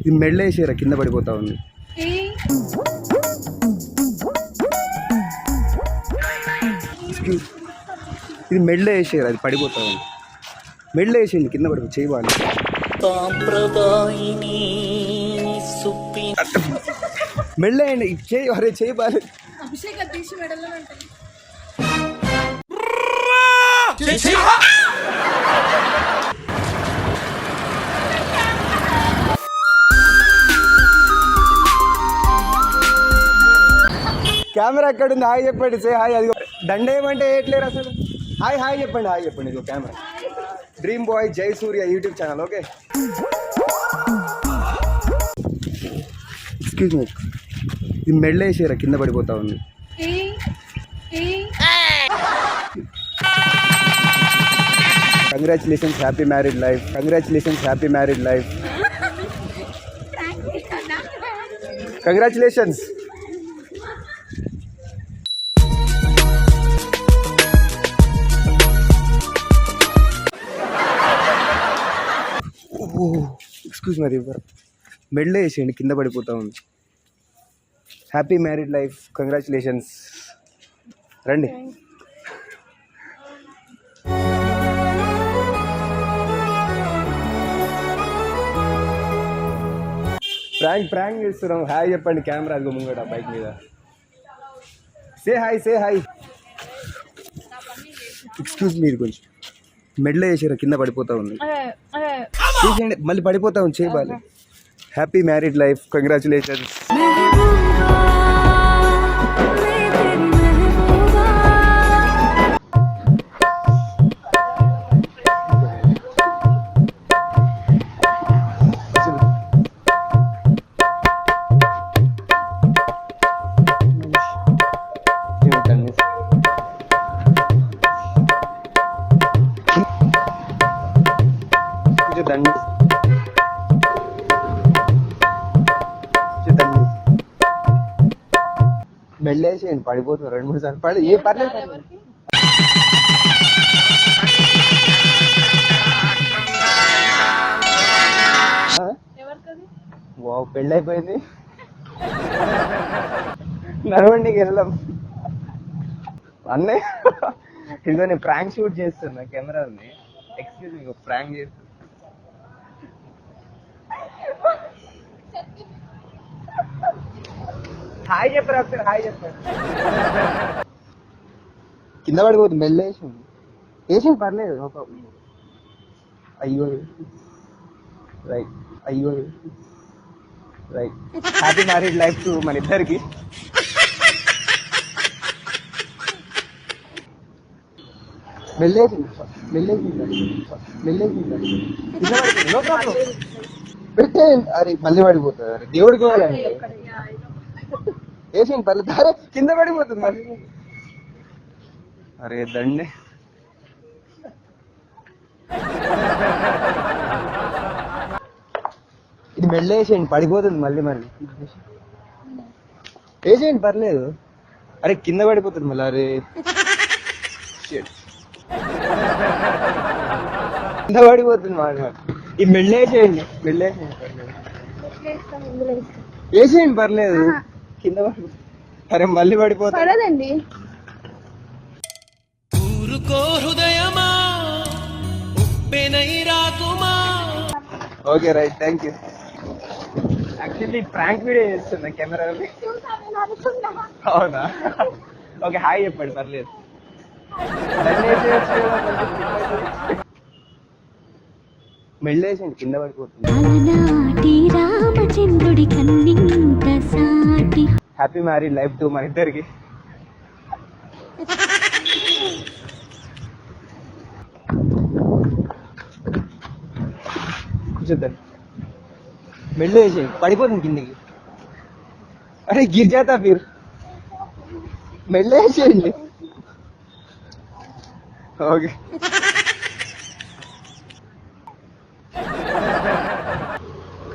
ఇది మెళ్ళ వేసేరా కింద పడిపోతా ఉంది. ఇది మెళ్ళ వేసేరా అది పడిపోతా ఉంది. మెళ్ళ వేసేయండి కింద పడిపో చేయవాలి మెళ్ళ వేయండి చేయి అరే చేయి బాలేదు అభిషేక్ తీసి మెడలో కెమెరా ఎక్కడ ఉంది? హాయ్ చెప్పండి సే హాయ్ అది దండ ఏమంటే వేయట్లేరు అసలు? హాయ్ హాయ్ చెప్పండి హాయ్ చెప్పండి. ఇదిగో camera. Dream boy Jai Surya YouTube channel okay? Excuse me ఇది మెళ్ళ వేసేరా కింద పడిపోతా ఉంది? Congratulations happy married life congratulations happy married life congratulations excuse మరి ఇవ్వరు వేసేయండి కింద పడిపోతా ఉంది. హ్యాపీ మ్యారీడ్ లైఫ్ కంగ్రాచులేషన్స్ రండి. ప్రాంక్ ప్రాంక్ చేస్తున్నాం. హాయ్ చెప్పండి కెమెరా అదిగో ముంగట బైక్ మీద. Say hi say hi excuse మీరు కొంచెం. మెడలో వేసారా కింద పడిపోతా ఉంది. తీసేయండి మళ్ళీ పడిపోతా చేయబాలి. హ్యాపీ మ్యారీడ్ లైఫ్ కంగ్రాచులేషన్స్ దండి. దండి. వెళ్ళేసేయండి పడిపోతుంది రెండు మూడు సార్లు పడి ఏ పర్లేదు వావ్ పెళ్ళి అయిపోయింది నడవండి వెళ్దాం అన్నీ ఇదిగో నేను ప్రాంక్ షూట్ చేస్తున్నా కెమెరా ఉంది ఎక్స్క్యూజ్ మీ ప్రాంక్ చేస్తున్నా. హాయ్ చెప్పరా ఒకసారి హాయ్ చెప్పారు? కింద పడిపోతుంది మెల్ల వేసింది. వేసింది పర్లేదు ఒక అయ్యో రైట్ అయ్యో right. Happy marriage life to మన ఇద్దరికి. మెల్లేసింది మెల్లేసింది మెల్లేసింది నో ప్రాబ్లం పెట్టేయండి. అరే మళ్ళీ పడిపోతుంది అరే దేవుడికి ఇవ్వాలండి. వేసేయండి పర్లేదు అరే కింద పడిపోతుంది మళ్ళీ అరే దండే. ఇది మెల్ల వేసేయండి పడిపోతుంది మళ్ళీ మళ్ళీ వేసేయండి పర్లేదు. అరే కింద పడిపోతుంది మళ్ళీ అరే. కింద పడిపోతుంది మళ్ళీ ఈ మెల్ల వేసేయండి మెల్ల వేసేయండి. పర్లేదు వేసేయండి పర్లేదు. కింద అరే మళ్ళీ పడిపోతుంది పడదండి. ఊరుకో హృదయమా ఉప్పెనై రాకుమా. Okay right thank you. Actually prank video చేస్తున్నా కెమెరా అవునా? ఓకే హాయ్ చెప్పండి పర్లేదు. మెళ్ళేసండి కింద పడిపోతుంది. అలనాటి రామచంద్రుడి కన్నింత సాటి హ్యాపీ మ్యారీడ్ లైఫ్ టు మన ఇద్దరికి కూర్చోద్దండి మెళ్ళు వేసి పడిపోతుంది కిందికి అరే గిర్ జాతా ఫిర్ మెళ్ళు వేసేయండి ఓకే